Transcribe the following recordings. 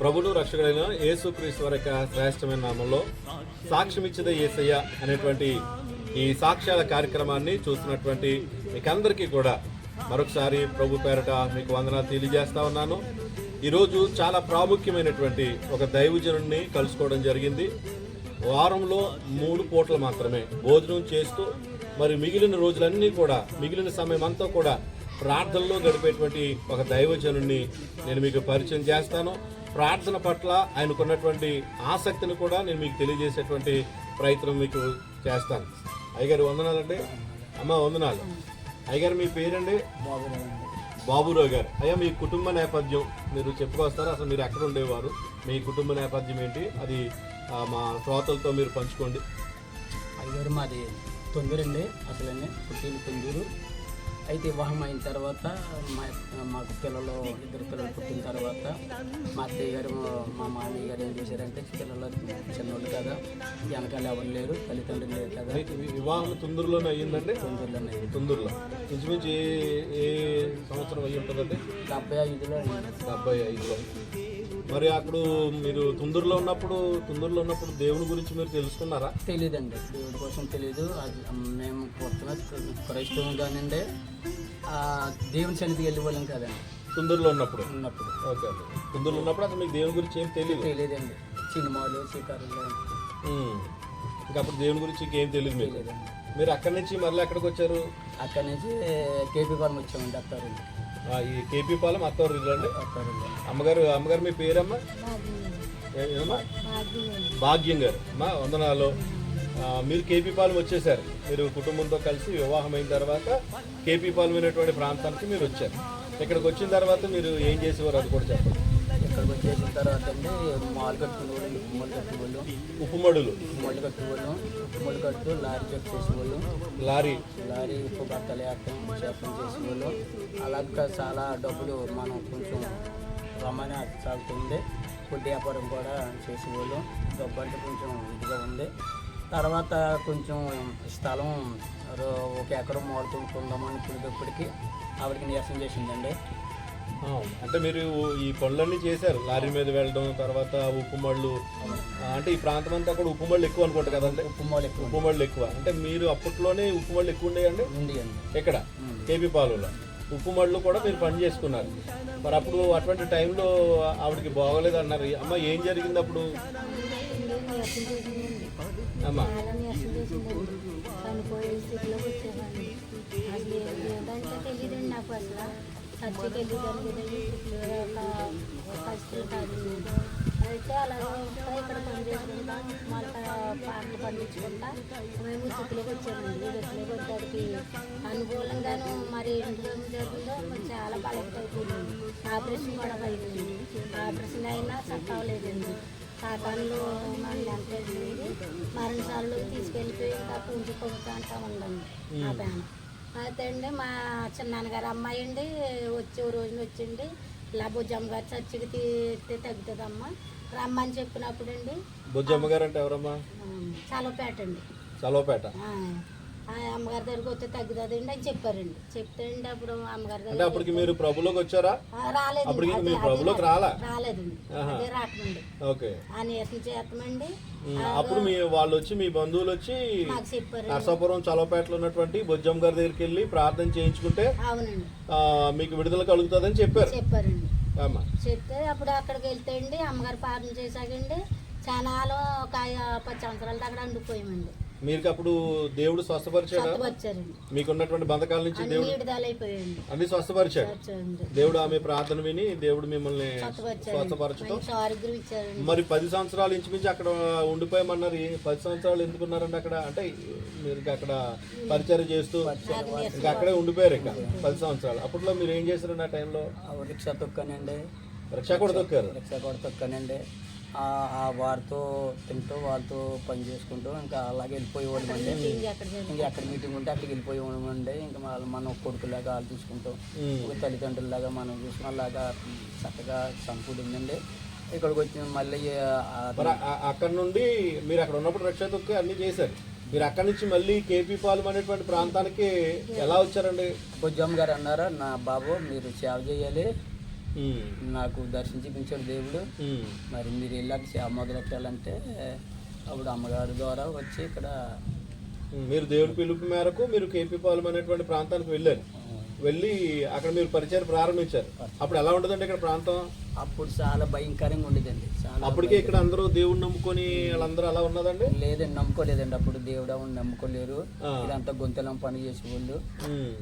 ప్రభుడు రక్షకుడైన యేసుక్రీస్తు వరకు వారి యొక్క శ్రేష్టమైన నామంలో సాక్ష్యం ఏసయ్య యేసయ్య అనేటువంటి ఈ సాక్ష్యాల కార్యక్రమాన్ని చూస్తున్నటువంటి మీకందరికీ కూడా మరొకసారి ప్రభు పేరట మీకు వందనాలు తెలియజేస్తా ఉన్నాను. ఈరోజు చాలా ప్రాముఖ్యమైనటువంటి ఒక దైవజనుడిని కలుసుకోవడం జరిగింది. వారంలో మూడు పూటలు మాత్రమే భోజనం చేస్తూ మరి మిగిలిన రోజులన్నీ కూడా మిగిలిన సమయం అంతా కూడా ప్రార్థనలో గడిపేటువంటి ఒక దైవజనుడిని నేను మీకు పరిచయం చేస్తాను. ప్రార్థన పట్ల ఆయనకున్నటువంటి ఆసక్తిని కూడా నేను మీకు తెలియజేసేటువంటి ప్రయత్నం మీకు చేస్తాను. అయ్యగారు వందనాలండి. అమ్మ వందనాలు. అయ్యగారు మీ పేరండి? బాబురావు గారు. అయ్యా మీ కుటుంబ నేపథ్యం మీరు చెప్పుకొస్తారా? అసలు మీరు ఎక్కడ ఉండేవారు? మీ కుటుంబ నేపథ్యం ఏంటి? అది మా శ్రోతలతో మీరు పంచుకోండి. అయ్యారు మాది తొందరండి. అసలు పుట్టిన తొందూరు. అయితే వివాహం అయిన తర్వాత మా మాకు పిల్లలు ఇద్దరు పిల్లలు పుట్టిన తర్వాత మా అత్తయ్య గారు మా మామయ్య గారు ఏం చేశారంటే పిల్లలు చిన్నోళ్ళు కదా వెనకాల ఎవరు లేరు తల్లిదండ్రులు లేరు కదా. వివాహం తుందూరులోనే అయ్యిందండి? తొందూరులోనే తుందూరులో. ఇంచుమించు ఏ ఏ సంవత్సరం అయ్యి ఉంటుందండి? డెబ్బై ఐదులో డెబ్బై ఐదులో. మరి అప్పుడు మీరు తుందూరులో ఉన్నప్పుడు తుందూరులో ఉన్నప్పుడు దేవుని గురించి మీరు తెలుసుకున్నారా? తెలియదండి దేవుడి కోసం తెలియదు మేము క్రైస్తవం కానివ్వండి ఆ దేవుని సన్నిధికి వెళ్ళి వాళ్ళం కదండి. తుందూరులో ఉన్నప్పుడు? ఉన్నప్పుడు. ఓకే అండి తుందూరులో ఉన్నప్పుడు అసలు మీకు దేవుని గురించి ఏం తెలియదు? తెలియదండి. సినిమాలు ఉమ్. ఇంకా అప్పుడు దేవుని గురించి ఇంకేం తెలియదు మీకు? మీరు అక్కడి నుంచి మళ్ళీ ఎక్కడికి వచ్చారు? అక్కడి నుంచి కేపీ ఫార్మ్ వచ్చామండి అత్తారండి. ఆ, ఈ కేపీ పాలెం అత్తవారు ఇల్లు అండి అమ్మగారు అమ్మగారు మీ పేరమ్మా? ఏ- ఏదమ్మా భాగ్యం గారు. మా వందనాలు. మీరు కేపీ పాలెం వచ్చేసారు. మీరు కుటుంబంతో కలిసి వివాహం అయిన తర్వాత కేపీ పాలెం అనేటువంటి ప్రాంతానికి మీరు వచ్చారు. ఇక్కడికి వచ్చిన తర్వాత మీరు ఏం చేసేవారు అది కూడా చెప్పండి. ఇక్కడికి వచ్చేసిన తర్వాత అండి మాల్ కట్టుకునేవాళ్ళు ఉప్పుమలు కట్టుకోళ్ళు ఉప్పుమడులు. ఉప్పుమళ్ళు కట్టుకోళ్ళు ఉప్పుమళ్ళు కట్టు లారీ చెక్ చేసేవాళ్ళు. లారీ. లారీ ఉప్పు బట్టలు వేస్తాం చేపం చేసేవాళ్ళు. అలాగే చాలా డబ్బులు మనం కొంచెం రమ్మని సాగుతుంది. ఫుడ్ వ్యాపారం కూడా చేసేవాళ్ళు. డబ్బు అంటే కొంచెం ఇదిగా ఉంది. తర్వాత కొంచెం స్థలం ఒక ఎకరం మూల కొనుక్కుందామని ఇప్పుడు ఆవిడకి నిరసన చేసిందండి. అంటే మీరు ఈ పనులన్నీ చేశారు. లారీ మీద వెళ్ళడం తర్వాత ఉప్పుమళ్ళు అంటే ఈ ప్రాంతం అంతా కూడా ఉప్పుమళ్ళు ఎక్కువ అనుకుంటా కదండి? ఉప్పు మూల ఎక్కువ ఉప్పుమళ్ళు ఎక్కువ. అంటే మీరు అప్పట్లోనే ఉప్పుమళ్ళు ఎక్కువ ఉండేయండి? ఎక్కడ? కేపీ పాలెంలో ఉప్పు మడులు కూడా మీరు పని చేసుకున్నారు. మరి అప్పుడు అటువంటి టైంలో ఆవిడకి బాగోలేదు అన్నారు అమ్మ ఏం జరిగింది అప్పుడు? అమ్మ. చాలా నీరసం చేసిందండి చనిపోయే స్థితిలోకి వచ్చేవాడిని అసలు ఏంటంటే తెలియదండి నాకు అసలు చర్చకి వెళ్ళేదాన్ని కదండి ఇప్పుడు పరిస్థితులు కాదు అయితే అలాగే ఇంకా ఇక్కడ పని చేసుకుంటా మళ్ళీ పాటలు పండించుకుంటా మేము స్థితిలోకి వచ్చామండి ఈ స్థితిలోకి వచ్చేటికి అనుకూలంగాను మరి ఇంట్లో ఏం జరిగిందో చాలా బలమైపోయింది ఆపరేషన్ కూడా అయింది ఆపరేషన్ అయినా సత్తవలేదండి కాకాళ్ళు ఎంత మరణశాలలో తీసుకెళ్ళిపోయి పూజ పొందుతా అంటా ఉండండి. ఆ పేన అయితే అండి మా చిన్నాన్నగారు అమ్మాయి అండి వచ్చి రోజున వచ్చిండి ఇలా భుజమ్మ గారు చర్చికి తీస్తే తగ్గుతుందమ్మా. రమ్మని చెప్పినప్పుడు అండి. బుజ్జమ్మ గారు అంటే ఎవరమ్మా? చలపేట అండి. చలవపేట. ఆ. అమ్మగారి దగ్గరికి వస్తే తగ్గుతుందండి అని చెప్పారండి. చెప్తే అండి అప్పుడు అమ్మగారి దగ్గర అప్పటికి మీరు ప్రభులోకి వచ్చారా? రాలేదు అప్పటికి మీరు ప్రభులోకి రాలా? రాలేదండి. అదే రాకమండి ఓకే. ఆ నీరసం చేస్తామండి. అప్పుడు మీ వాళ్ళు వచ్చి మీ బంధువులు వచ్చి నర్సాపురం చలవపేటలో ఉన్నటువంటి బుజ్జమ్మ గారి దగ్గరికి వెళ్ళి ప్రార్థన చేయించుకుంటే అవునండి. మీకు విడుదల కలుగుతుందని చెప్పారు. చెప్పారండి. చెప్తే అప్పుడు అక్కడికి వెళ్తే అండి అమ్మగారు పాలన చేశాకండి. చాలా ఒక పది సంవత్సరాల దాకా అండిపోయామండి. మీకు అప్పుడు దేవుడు స్వస్థపరిచాడా? మీకున్నటువంటి బంధకాల నుంచి దేవుడు అన్ని స్వస్థపరిచాడు. దేవుడు ఆమె ప్రార్థన విని దేవుడు మిమ్మల్ని స్వస్థపరచడం మరి పది సంవత్సరాలు ఇంచుమించి అక్కడ ఉండిపోయామన్నారు. పది సంవత్సరాలు ఎందుకున్నారండి అక్కడ? అంటే మీరు అక్కడ పరిచయం చేస్తూ ఇంకా అక్కడే ఉండిపోయారు ఇంకా పది సంవత్సరాలు. అప్పట్లో మీరు ఏం చేశారండి ఆ టైంలో? రిక్షా తొక్కానండి. రిక్షా కూడా తొక్కారు. రిక్షా కూడా తొక్కానండి. వారితో తింటూ వాళ్ళతో పని చేసుకుంటూ ఇంకా అలాగే అక్కడ జరిగింది. ఇంకా ఎక్కడ మీటింగ్ ఉంటే అక్కడికి వెళ్ళిపోయేవాళ్ళమండి ఇంకా వాళ్ళు మనం కొడుకులాగా వాళ్ళు చూసుకుంటూ. ఒక తల్లిదండ్రులలాగా మనం చూసుకున్న అలాగా చక్కగా సంపూడిందండి ఇక్కడికి వచ్చి మళ్ళీ అక్కడ నుండి మీరు అక్కడ ఉన్నప్పుడు రిక్షా తొక్కి అన్ని చేశారు. మీరు అక్కడి నుంచి మళ్ళీ కేపీ పాలెం అనేటువంటి ప్రాంతానికి ఎలా వచ్చారండి? బుజ్జమ్మ గారు అన్నారు నా బాబు మీరు సేవ చేయాలి. నాకు దర్శనం చూపించాడు దేవుడు. మరి మీరు వెళ్ళాక సేవ మొదలెట్టాలంటే అప్పుడు అమ్మగారి ద్వారా వచ్చి ఇక్కడ. మీరు దేవుడి పిలుపు మేరకు మీరు కేపీ పాలెం అనేటువంటి ప్రాంతానికి వెళ్ళారు. వెళ్ళి అక్కడ మీరు పరిచయం ప్రారంభించారు. అప్పుడు ఎలా ఉంటుందండి ఇక్కడ ప్రాంతం? అప్పుడు చాలా భయంకరంగా ఉండేదండి. చాలా అప్పటికే ఇక్కడ అందరూ దేవుడిని నమ్ముకొని వాళ్ళందరూ అలా ఉన్నదండి? లేదండి నమ్ముకోలేదండి. అప్పుడు దేవుడు ఎవరు నమ్ముకోలేరు. ఇదంతా గొంతులం పని చేసేవాళ్ళు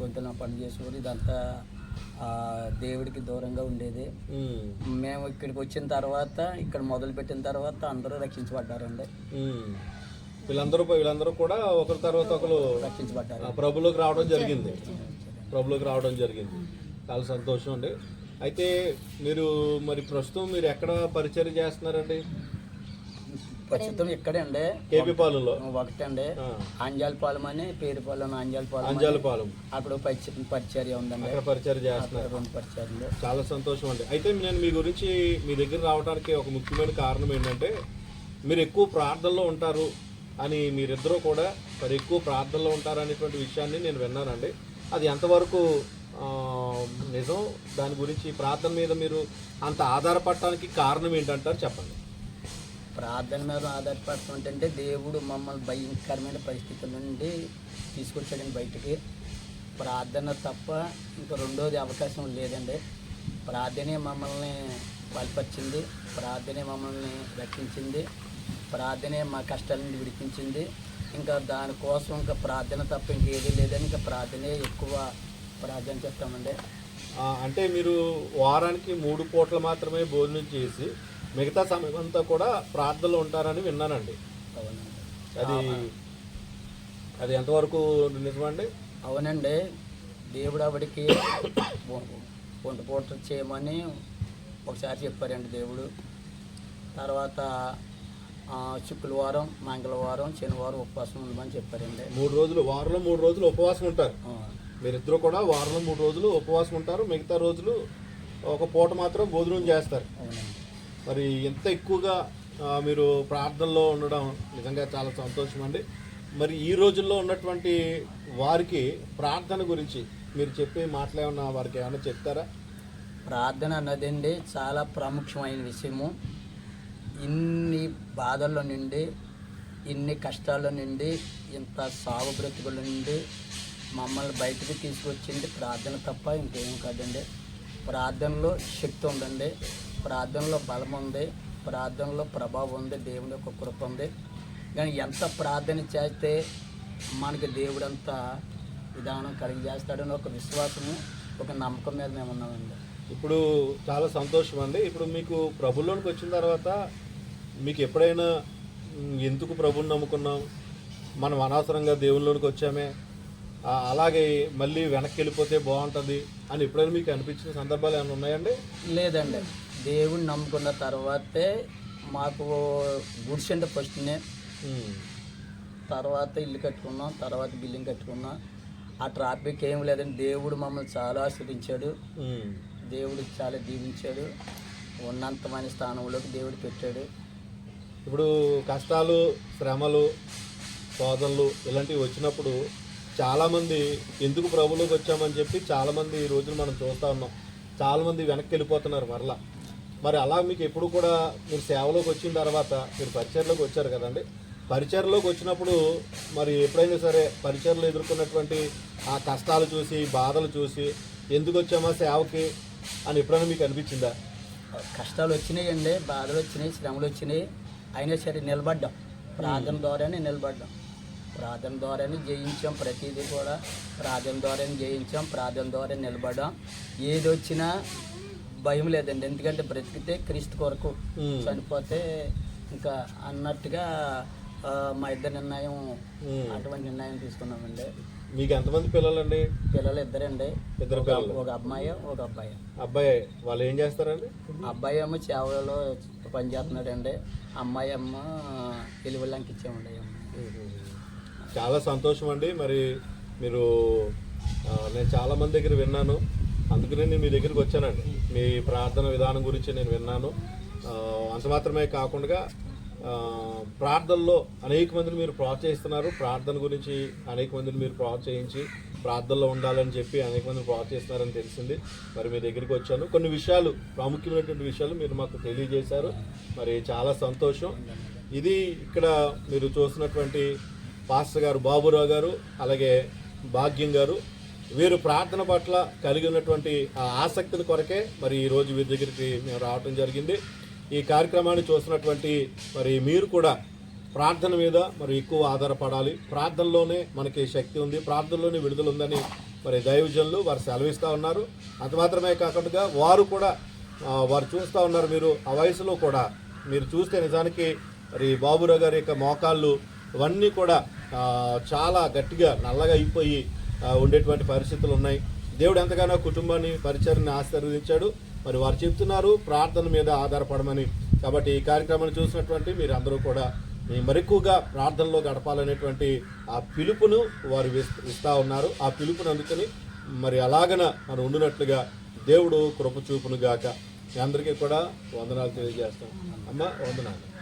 గొంతులం పని చేసేవాళ్ళు ఇదంతా దేవుడికి దూరంగా ఉండేది. మేము ఇక్కడికి వచ్చిన తర్వాత ఇక్కడ మొదలు పెట్టిన తర్వాత అందరూ రక్షించబడ్డారండి. వీళ్ళందరూ వీళ్ళందరూ కూడా ఒకరి తర్వాత ఒకరు రక్షించబడ్డారు. ప్రభులోకి రావడం జరిగింది. ప్రభులోకి రావడం జరిగింది. చాలా సంతోషం అండి. అయితే మీరు మరి ప్రస్తుతం మీరు ఎక్కడ పరిచయం చేస్తున్నారండి? ప్రస్తుతం ఇక్కడే అండి కేపీ పాలెంలో. ఒకటండి. ఆ, అంజాలపాలెం అని పేరుపాలెం అంజాలపాలెం అని అంజాలపాలెం అక్కడ పరిచయం పరిచర్య ఉందండి. అక్కడ పరిచయం చేస్తున్నారు. అక్కడ రెండు పరిచర్యలు. చాలా సంతోషం అండి. అయితే నేను మీ గురించి మీ దగ్గర రావడానికి ఒక ముఖ్యమైన కారణం ఏంటంటే మీరు ఎక్కువ ప్రార్థనలో ఉంటారు అని మీరిద్దరూ కూడా మరి ఎక్కువ ప్రార్థనలో ఉంటారు అనేటువంటి విషయాన్ని నేను విన్నానండి. అది ఎంతవరకు నిజం? దాని గురించి ప్రార్థన మీద మీరు అంత ఆధారపడటానికి కారణం ఏంటంటారు చెప్పండి. ప్రార్థన మీద ఆధారపడుతుంటే దేవుడు మమ్మల్ని భయంకరమైన పరిస్థితుల నుండి తీసుకొచ్చాడండి బయటికి. ప్రార్థన తప్ప ఇంకా రెండోది అవకాశం లేదండి. ప్రార్థనే మమ్మల్ని బలపరిచింది ప్రార్థనే మమ్మల్ని రక్షించింది ప్రార్థనే మా కష్టాల నుండి విడిపించింది. ఇంకా దానికోసం ఇంకా ప్రార్థన తప్ప ఇంకేదీ లేదని ఇంకా ప్రార్థనే ఎక్కువ ప్రార్థన చేస్తామండి. అంటే మీరు వారానికి మూడు పూటలు మాత్రమే భోజనం చేసి మిగతా సమయం అంతా కూడా ప్రార్థనలో ఉంటారని విన్నానండి. అవునండి. అది అది ఎంతవరకు నిజమండి? అవునండి. దేవుడు ఆవిడకి వంట పూట చేయమని ఒకసారి చెప్పారండి దేవుడు. తర్వాత శుక్రవారం మంగళవారం శనివారం ఉపవాసం ఉండమని చెప్పారండి. మూడు రోజులు వారంలో మూడు రోజులు ఉపవాసం ఉంటారు. మీరిద్దరూ కూడా వారంలో మూడు రోజులు ఉపవాసం ఉంటారు. మిగతా రోజులు ఒక పూట మాత్రం భోజనం చేస్తారు. అవునండి. మరి ఎంత ఎక్కువగా మీరు ప్రార్థనలో ఉండడం నిజంగా చాలా సంతోషం అండి. మరి ఈ రోజుల్లో ఉన్నటువంటి వారికి ప్రార్థన గురించి మీరు చెప్పే మాట్లాడిన వారికి ఏమైనా చెప్తారా? ప్రార్థన అన్నదండి చాలా ప్రాముఖ్యమైన విషయము. ఇన్ని బాధల్లో నుండి ఇన్ని కష్టాల నుండి ఇంత సాగు బ్రతుకుల నుండి మమ్మల్ని బయటకు తీసుకొచ్చింది ప్రార్థన తప్ప ఇంకేం కాదండి. ప్రార్థనలో శక్తి ఉండండి. ప్రార్థనలో బలం ఉంది ప్రార్థనలో ప్రభావం ఉంది దేవుని యొక్క కృప ఉంది. కానీ ఎంత ప్రార్థన చేస్తే మనకి దేవుడు అంత విధానం కలిగి చేస్తాడని ఒక విశ్వాసము ఒక నమ్మకం మీద మేము ఉన్నామండి. ఇప్పుడు చాలా సంతోషం అండి. ఇప్పుడు మీకు ప్రభులోనికి వచ్చిన తర్వాత మీకు ఎప్పుడైనా "ఉమ్, ఎందుకు ప్రభుని నమ్ముకున్నాం? మనం అనవసరంగా దేవుళ్ళలోనికి వచ్చామే. అలాగే మళ్ళీ వెనక్కి వెళ్ళిపోతే బాగుంటుంది అని ఎప్పుడైనా మీకు అనిపించిన సందర్భాలు ఏమైనా ఉన్నాయండి? లేదండి. దేవుడిని నమ్ముకున్న తర్వాతే మాకు గుడిసెండి ఫస్ట్నే ఉమ్, తర్వాత ఇల్లు కట్టుకున్నాం తర్వాత బిల్డింగ్ కట్టుకున్నాం. ఆ ట్రాఫిక్ ఏం లేదండి. దేవుడు మమ్మల్ని చాలా ఆశ్రయించాడు దేవుడు చాలా దీవించాడు. ఉన్నంతమైన స్థానంలోకి దేవుడు పెట్టాడు. ఇప్పుడు కష్టాలు శ్రమలు శోధనలు ఇలాంటివి వచ్చినప్పుడు చాలామంది ఎందుకు ప్రభులోకి వచ్చామని చెప్పి చాలామంది ఈ రోజున మనం చూస్తూ ఉన్నాం. చాలామంది వెనక్కి వెళ్ళిపోతున్నారు మరలా. మరి అలా మీకు ఎప్పుడు కూడా మీరు సేవలోకి వచ్చిన తర్వాత మీరు పరిచయలోకి వచ్చారు కదండి? పరిచయలోకి వచ్చినప్పుడు మరి ఎప్పుడైనా సరే పరిచయలో ఎదుర్కొన్నటువంటి ఆ కష్టాలు చూసి బాధలు చూసి ఎందుకు వచ్చామా సేవకి అని ఎప్పుడైనా మీకు అనిపించిందా? కష్టాలు వచ్చినాయి అండి బాధలు వచ్చినాయి శ్రమలు వచ్చినాయి. అయినా సరే నిలబడ్డాం. ప్రార్థన ద్వారానే నిలబడ్డాం. ప్రార్థన ద్వారానే జయించాం ప్రతిదీ కూడా. ప్రార్థన ద్వారానే జయించాం ప్రార్థన ద్వారా నిలబడ్డాం. ఏది వచ్చినా భయం లేదండి. ఎందుకంటే బ్రతికితే క్రీస్తు కొరకు చనిపోతే ఇంకా అన్నట్టుగా మా ఇద్దరు నిర్ణయం. అటువంటి నిర్ణయం తీసుకున్నామండి. మీకు ఎంతమంది పిల్లలండి? పిల్లలు ఇద్దరండి. ఇద్దరు పిల్లలు. ఒక అమ్మాయి ఒక అబ్బాయి. అబ్బాయి. వాళ్ళు ఏం చేస్తారండి? అబ్బాయి ఏమో చేవలలో పనిచేస్తున్నాడండి అమ్మాయి అమ్మ ఎలుగుళ్ళకి ఇచ్చామండి. చాలా సంతోషం అండి. మరి మీరు నేను చాలా మంది దగ్గర విన్నాను. అందుకనే నేను మీ దగ్గరికి వచ్చానండి. మీ ప్రార్థన విధానం గురించి నేను విన్నాను. అంత మాత్రమే కాకుండా ప్రార్థనలో అనేక మందిని మీరు ప్రోత్సహిస్తున్నారు. ప్రార్థన గురించి అనేక మందిని మీరు ప్రోత్సహించి ప్రార్థనలో ఉండాలని చెప్పి అనేక మంది ప్రోత్సహిస్తున్నారని తెలిసింది. మరి మీ దగ్గరికి వచ్చాను. కొన్ని విషయాలు ప్రాముఖ్యమైనటువంటి విషయాలు మీరు మాకు తెలియజేశారు. మరి చాలా సంతోషం. ఇది ఇక్కడ మీరు చూసినటువంటి పాస్టర్ గారు బాబురావు గారు అలాగే భాగ్యం గారు వీరు ప్రార్థన పట్ల కలిగి ఉన్నటువంటి ఆ కొరకే మరి ఈ రోజు వీరి దగ్గరికి మేము రావటం జరిగింది. ఈ కార్యక్రమాన్ని చూసినటువంటి మరి మీరు కూడా ప్రార్థన మీద మరి ఎక్కువ ఆధారపడాలి. ప్రార్థనలోనే మనకి శక్తి ఉంది. ప్రార్థనలోనే విడుదల ఉందని మరి దైవజనులు వారు సెలవిస్తూ ఉన్నారు. అంత మాత్రమే కాకుండా వారు కూడా వారు చూస్తూ ఉన్నారు మీరు. ఆ వయసులో కూడా మీరు చూస్తే నిజానికి మరి బాబురావు గారి యొక్క మోకాళ్ళు ఇవన్నీ కూడా చాలా గట్టిగా నల్లగా అయిపోయి ఉండేటువంటి పరిస్థితులు ఉన్నాయి. దేవుడు ఎంతగానో కుటుంబాన్ని పరిచయాన్ని ఆశీర్వదించాడు. మరి వారు చెప్తున్నారు ప్రార్థన మీద ఆధారపడమని. కాబట్టి ఈ కార్యక్రమాన్ని చూసినటువంటి మీరు అందరూ కూడా మరెక్కువగా ప్రార్థనలో గడపాలనేటువంటి ఆ పిలుపును వారు ఇస్తా ఉన్నారు. ఆ పిలుపును అందుకని మరి అలాగన మనం ఉండినట్లుగా దేవుడు కృప చూపును గాక. మీ అందరికీ కూడా వందనాలు తెలియజేస్తాం. అమ్మ వందనాలు.